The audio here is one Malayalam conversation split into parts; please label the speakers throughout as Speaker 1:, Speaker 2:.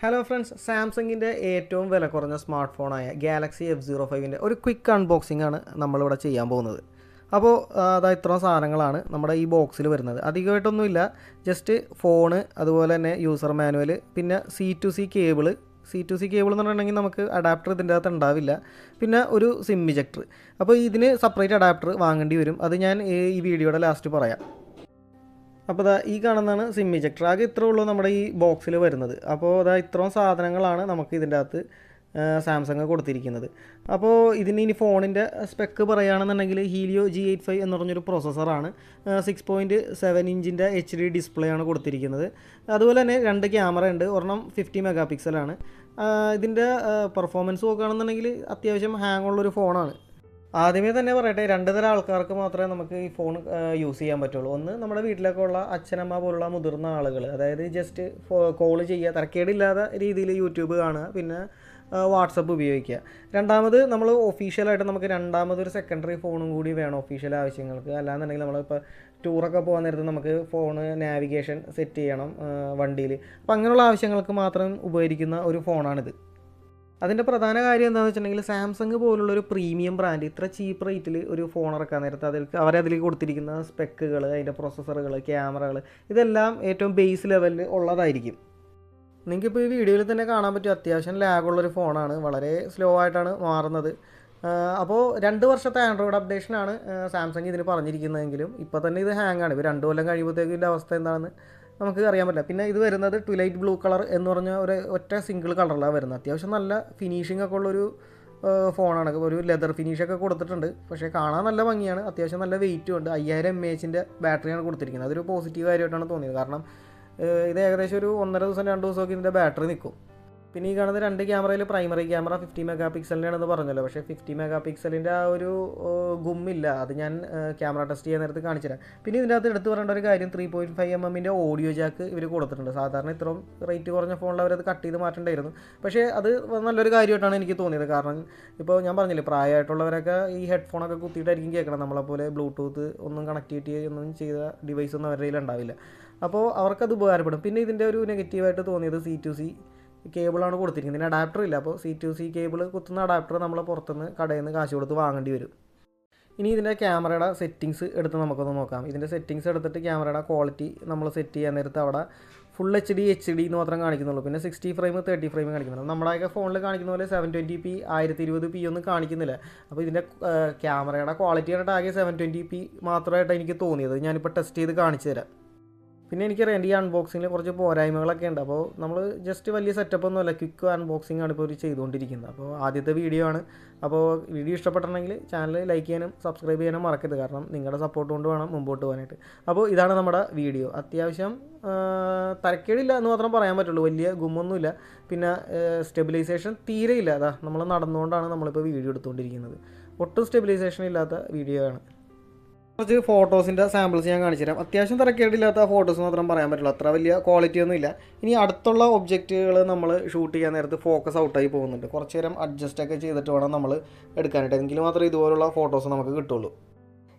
Speaker 1: ഹലോ ഫ്രണ്ട്സ് സാംസങ്ങിന്റെ ഏറ്റവും വില കുറഞ്ഞ സ്മാർട്ട് ഫോണായ ഗാലക്സി എഫ് സീറോ ഫൈവിന്റെ ഒരു ക്വിക്ക് അൺബോക്സിംഗ് ആണ് നമ്മളിവിടെ ചെയ്യാൻ പോകുന്നത്. അപ്പോൾ അതാ ഇത്രയും സാധനങ്ങളാണ് നമ്മുടെ ഈ ബോക്സിൽ വരുന്നത്. അധികമായിട്ടൊന്നുമില്ല ജസ്റ്റ് ഫോണ് അതുപോലെ തന്നെ യൂസർ മാനുവൽ പിന്നെ C to C cable C to C cable എന്ന് പറഞ്ഞിട്ടുണ്ടെങ്കിൽ നമുക്ക് അഡാപ്റ്റർ ഇതിന്റെ അകത്ത് ഉണ്ടാവില്ല. പിന്നെ ഒരു സിം ഇജക്ടർ അപ്പോൾ ഇതിന് സെപ്പറേറ്റ് അഡാപ്റ്റർ വാങ്ങേണ്ടി വരും. അത് ഞാൻ ഈ വീഡിയോയുടെ ലാസ്റ്റ് പറയാം. അപ്പോൾ ദാ ഈ കാണുന്നതാണ് സിം ഇജക്ടർ ആകെ ഇത്രേ ഉള്ളൂ നമ്മുടെ ഈ ബോക്സിൽ വരുന്നത്. അപ്പോൾ അതാ ഇത്രയും സാധനങ്ങളാണ് നമുക്ക് ഇതിന്റെ അകത്ത് സാംസങ് കൊടുത്തിരിക്കുന്നത്. അപ്പോൾ ഇതിന് ഇനി ഫോണിന്റെ സ്പെക്ക് പറയുകയാണെന്നുണ്ടെങ്കിൽ ഹീലിയോ ജി എയ്റ്റ് ഫൈവ് എന്ന് പറഞ്ഞൊരു പ്രോസസ്സറാണ് സിക്സ് പോയിന്റ് സെവൻ ഇഞ്ചിന്റെ എച്ച് ഡി ഡിസ്പ്ലേ ആണ് കൊടുത്തിരിക്കുന്നത്. അതുപോലെ തന്നെ രണ്ട് ക്യാമറ ഉണ്ട്. ഒരെണ്ണം ഫിഫ്റ്റി മെഗാ പിക്സലാണ് ഇതിന്റെ പെർഫോമൻസ് നോക്കുകയാണെന്നുണ്ടെങ്കിൽ അത്യാവശ്യം ഹാങ് ഉള്ളൊരു ഫോണാണ് ആദ്യമേ തന്നെ പറയട്ടെ രണ്ട് തരം ആൾക്കാർക്ക് മാത്രമേ നമുക്ക് ഈ ഫോൺ യൂസ് ചെയ്യാൻ പറ്റുള്ളൂ. ഒന്ന് നമ്മുടെ വീട്ടിലൊക്കെ ഉള്ള അച്ഛനമ്മ പോലുള്ള മുതിർന്ന ആളുകൾ അതായത് ജസ്റ്റ് കോൾ ചെയ്യുക തിരക്കേടില്ലാത്ത രീതിയിൽ യൂട്യൂബ് കാണുക പിന്നെ വാട്സപ്പ് ഉപയോഗിക്കുക. രണ്ടാമത് നമ്മൾ ഒഫീഷ്യലായിട്ട് നമുക്ക് രണ്ടാമതൊരു സെക്കൻഡറി ഫോണും കൂടി വേണം ഒഫീഷ്യൽ ആവശ്യങ്ങൾക്ക്. അല്ലാന്നുണ്ടെങ്കിൽ നമ്മളിപ്പോൾ ടൂറൊക്കെ പോകാൻ നേരത്ത് നമുക്ക് ഫോണ് നാവിഗേഷൻ സെറ്റ് ചെയ്യണം വണ്ടിയിൽ അപ്പോൾ അങ്ങനെയുള്ള ആവശ്യങ്ങൾക്ക് മാത്രം ഉപകരിക്കുന്ന ഒരു ഫോണാണിത് അതിന്റെ പ്രധാന കാര്യം എന്താണെന്ന് വെച്ചിട്ടുണ്ടെങ്കിൽ സാംസങ് പോലുള്ള ഒരു പ്രീമിയം ബ്രാൻഡ് ഇത്ര ചീപ്പ് റേറ്റിൽ ഒരു ഫോൺ ഇറക്കാൻ നേരത്ത് അതിൽ അവരതിൽ കൊടുത്തിരിക്കുന്ന സ്പെക്കുകൾ അതിന്റെ പ്രോസസ്സറുകൾ ക്യാമറകൾ ഇതെല്ലാം ഏറ്റവും ബേസ് ലെവലിൽ ഉള്ളതായിരിക്കും. നിങ്ങൾക്കിപ്പോൾ ഈ വീഡിയോയിൽ തന്നെ കാണാൻ പറ്റും അത്യാവശ്യം ലാഗുള്ളൊരു ഫോണാണ് വളരെ സ്ലോ ആയിട്ടാണ് മാറുന്നത്. അപ്പോൾ രണ്ട് വർഷത്തെ ആൻഡ്രോയിഡ് അപ്ഡേഷനാണ് സാംസങ് ഇതിന് പറഞ്ഞിരിക്കുന്നതെങ്കിലും ഇപ്പോൾ തന്നെ ഇത് ഹാങ്ങാണ് ഇപ്പോൾ രണ്ട് കൊല്ലം കഴിയുമ്പോഴത്തേക്കും ഇതിന്റെ അവസ്ഥ എന്താണെന്ന് നമുക്ക് അറിയാൻ പറ്റില്ല. പിന്നെ ഇത് വരുന്നത് ട്വിലൈറ്റ് ബ്ലൂ കളർ എന്ന് പറഞ്ഞ ഒരു ഒറ്റ സിംഗിൾ കളറിലാണ് വരുന്നത്. അത്യാവശ്യം നല്ല ഫിനിഷിംഗ് ഒക്കെ ഉള്ളൊരു ഫോണാണ് ഒരു ലെതർ ഫിനിഷൊക്കെ കൊടുത്തിട്ടുണ്ട്. പക്ഷേ കാണാൻ നല്ല ഭംഗിയാണ്. അത്യാവശ്യം നല്ല വെയിറ്റും ഉണ്ട്. അയ്യായിരം എം എച്ചിന്റെ ബാറ്ററിയാണ് കൊടുത്തിരിക്കുന്നത്. അതൊരു പോസിറ്റീവ് കാര്യമായിട്ടാണ് തോന്നിയത്. കാരണം ഇത് ഏകദേശം ഒരു ഒന്നര ദിവസം രണ്ട് ദിവസമൊക്കെ ഇതിന്റെ ബാറ്ററി നിൽക്കും പിന്നെ ഈ കാണുന്ന രണ്ട് ക്യാമറയിൽ പ്രൈമറി ക്യാമറ ഫിഫ്റ്റി മെഗാ പിക്സലിന്റെയാണെന്ന് പറഞ്ഞല്ലോ. പക്ഷേ ഫിഫ്റ്റി മെഗാ പിക്സലിന്റെ ആ ഒരു ഗുമ്മില്ല. അത് ഞാൻ ക്യാമറ ടെസ്റ്റ് ചെയ്യാൻ നേരത്ത് കാണിച്ചുതരാം. പിന്നെ ഇതിന്റെ അകത്ത് എടുത്ത് പറയേണ്ട ഒരു കാര്യം ത്രീ പോയിന്റ് ഫൈവ് എം എമ്മിന്റെ ഓഡിയോ ജാക്ക് ഇവർ കൊടുത്തിട്ടുണ്ട്. സാധാരണ ഇത്രയും റേറ്റ് കുറഞ്ഞ ഫോണിൽ അവരത് കട്ട് ചെയ്ത് മാറ്റേണ്ടായിരുന്നു പക്ഷേ അത് നല്ലൊരു കാര്യമായിട്ടാണ് എനിക്ക് തോന്നിയത്. കാരണം ഇപ്പോൾ ഞാൻ പറഞ്ഞില്ലേ പ്രായമായിട്ടുള്ളവരൊക്കെ ഈ ഹെഡ്ഫോണൊക്കെ കുത്തിയിട്ടായിരിക്കും കേൾക്കണം നമ്മളെപ്പോലെ ബ്ലൂടൂത്ത് ഒന്നും കണക്റ്റിവിറ്റി ഒന്നും ചെയ്ത ഡിവൈസ് ഒന്നും അവരുടെ കയ്യിൽ ഉണ്ടാവില്ല അപ്പോൾ അവർക്കത് ഉപകാരപ്പെടും. പിന്നെ ഇതിന്റെ ഒരു നെഗറ്റീവായിട്ട് തോന്നിയത് സി ടു സി കേബിളാണ് കൊടുത്തിരിക്കുന്നത്. ഇതിന് അഡാപ്റ്റർ ഇല്ല. അപ്പോൾ സി ടു സി കേബിൾ കുത്തുന്ന അഡാപ്റ്റർ നമ്മൾ പുറത്തുനിന്ന് കടയിൽ നിന്ന് കാശ് കൊടുത്ത് വാങ്ങേണ്ടി വരും. ഇനി ഇതിന്റെ ക്യാമറയുടെ സെറ്റിങ്സ് എടുത്ത് നമുക്കൊന്ന് നോക്കാം. ഇതിന്റെ സെറ്റിങ്സ് എടുത്തിട്ട് ക്യാമറയുടെ ക്വാളിറ്റി നമ്മൾ സെറ്റ് ചെയ്യാൻ നേരത്ത് അവിടെ full H D H D എന്ന് മാത്രം കാണിക്കുന്നുള്ളൂ. പിന്നെ സിക്സ്റ്റി ഫ്രെയിം തേർട്ടി ഫ്രെയിം കാണിക്കുന്നുള്ളൂ. നമ്മുടെയൊക്കെ ഫോണിൽ കാണിക്കുന്ന പോലെ സെവൻ ട്വന്റി പി ആയിരത്തി ഇരുപത് പി ഒന്നും കാണിക്കുന്നില്ല. അപ്പോൾ ഇതിന്റെ ക്യാമറയുടെ ക്വാളിറ്റി കണ്ടിട്ട് ആകെ സെവൻ ട്വന്റി പി മാത്രമായിട്ട് എനിക്ക് തോന്നിയത്. ഞാനിപ്പോൾ ടെസ്റ്റ് ചെയ്ത് കാണിച്ചു തരാം. പിന്നെ എനിക്കറിയാം എന്റെ ഈ അൺബോക്സിങ്ങിൽ കുറച്ച് പോരായ്മകളൊക്കെ ഉണ്ട്. അപ്പോൾ നമ്മൾ ജസ്റ്റ് വലിയ സെറ്റപ്പ് ഒന്നുമല്ല ക്വിക്ക് അൺബോക്സിംഗ് ആണ് ഇപ്പോൾ ഒരു ചെയ്തുകൊണ്ടിരിക്കുന്നത്. അപ്പോൾ ആദ്യത്തെ വീഡിയോ ആണ്. അപ്പോൾ വീഡിയോ ഇഷ്ടപ്പെട്ടിട്ടുണ്ടെങ്കിൽ ചാനൽ ലൈക്ക് ചെയ്യാനും സബ്സ്ക്രൈബ് ചെയ്യാനും മറക്കരുത്. കാരണം നിങ്ങളുടെ സപ്പോർട്ട് കൊണ്ട് വേണം മുമ്പോട്ട് പോകാനായിട്ട്. അപ്പോൾ ഇതാണ് നമ്മുടെ വീഡിയോ അത്യാവശ്യം തരക്കേടില്ല എന്ന് മാത്രം പറയാൻ പറ്റുള്ളൂ. വലിയ ഗുമൊന്നുമില്ല പിന്നെ സ്റ്റെബിലൈസേഷൻ തീരെ ഇല്ല അതാ നമ്മൾ നടന്നുകൊണ്ടാണ് നമ്മളിപ്പോൾ വീഡിയോ എടുത്തുകൊണ്ടിരിക്കുന്നത്. ഒട്ടും സ്റ്റെബിലൈസേഷൻ ഇല്ലാത്ത വീഡിയോ ആണ്. കുറച്ച് ഫോട്ടോസിന്റെ സാമ്പിൾസ് ഞാൻ കാണിച്ചു തരാം അത്യാവശ്യം തിരക്കേടില്ലാത്ത ഫോട്ടോസ് മാത്രം പറയാൻ പറ്റുള്ളൂ. അത്ര വലിയ ക്വാളിറ്റി ഒന്നും ഇല്ല. ഇനി അടുത്തുള്ള ഒബ്ജക്റ്റുകൾ നമ്മൾ ഷൂട്ട് ചെയ്യാൻ നേരത്ത് ഫോക്കസ് ഔട്ടായി പോകുന്നുണ്ട്. കുറച്ച് നേരം അഡ്ജസ്റ്റ് ഒക്കെ ചെയ്തിട്ട് വേണം നമ്മൾ എടുക്കാനായിട്ട്. എങ്കിൽ മാത്രമേ ഇതുപോലുള്ള ഫോട്ടോസ് നമുക്ക് കിട്ടുള്ളൂ.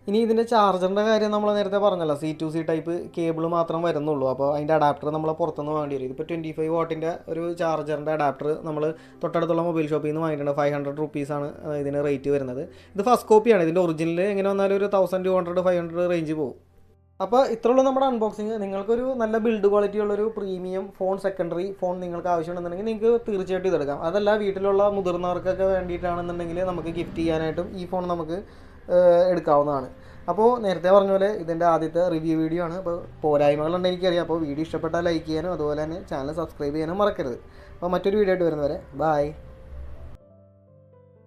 Speaker 1: ഇനി ഇതിന്റെ ചാർജറിന്റെ കാര്യം നമ്മൾ നേരത്തെ പറഞ്ഞല്ലോ C to C type cable മാത്രം വരുന്നുള്ളൂ. അപ്പോൾ അതിന്റെ അഡാപ്റ്റർ നമ്മൾ പുറത്തുനിന്ന് വേണ്ടി വരും. ഇപ്പോൾ ട്വന്റി ഫൈവ് വാട്ടിന്റെ ഒരു ചാർജറിന്റെ അഡാപ്റ്റർ നമ്മൾ തൊട്ടടുത്തുള്ള മൊബൈൽ ഷോപ്പിൽ നിന്ന് വാങ്ങിയിട്ടുണ്ട്. ഫൈവ് ഹൺഡ്രഡ് റുപ്പീസാണ് ഇതിന് റേറ്റ് വരുന്നത്. ഇത് ഫസ്റ്റ് കോപ്പിയാണ് ഇതിന്റെ ഒറിജിനൽ എങ്ങനെ വന്നാലും ഒരു thousand two hundred five hundred range പോകും അപ്പോൾ ഇത്രയുള്ള നമ്മുടെ അൺബോക്സിങ് നിങ്ങൾക്കൊരു നല്ല ബിൽഡ് ക്വാളിറ്റി ഉള്ളൊരു പ്രീമിയം ഫോൺ സെക്കൻഡറി ഫോൺ നിങ്ങൾക്ക് ആവശ്യമുണ്ടെന്നുണ്ടെങ്കിൽ നിങ്ങൾക്ക് തീർച്ചയായിട്ടും ഇതെടുക്കാം. അതല്ല വീട്ടിലുള്ള മുതിർന്നവർക്കൊക്കെ വേണ്ടിയിട്ടാണെന്നുണ്ടെങ്കിൽ നമുക്ക് ഗിഫ്റ്റ് ചെയ്യാനായിട്ടും ഈ ഫോൺ നമുക്ക് എടുക്കാവുന്നതാണ്. അപ്പോൾ നേരത്തെ പറഞ്ഞ പോലെ ഇതിന്റെ ആദ്യത്തെ റിവ്യൂ വീഡിയോ ആണ്. അപ്പോൾ പോരായ്മകളുണ്ട് എനിക്കറിയാം. അപ്പോൾ വീഡിയോ ഇഷ്ടപ്പെട്ടാൽ ലൈക്ക് ചെയ്യാനും അതുപോലെ തന്നെ ചാനൽ സബ്സ്ക്രൈബ് ചെയ്യാനും മറക്കരുത്. അപ്പോൾ മറ്റൊരു വീഡിയോ ആയിട്ട് വരുന്നവരെ ബായ്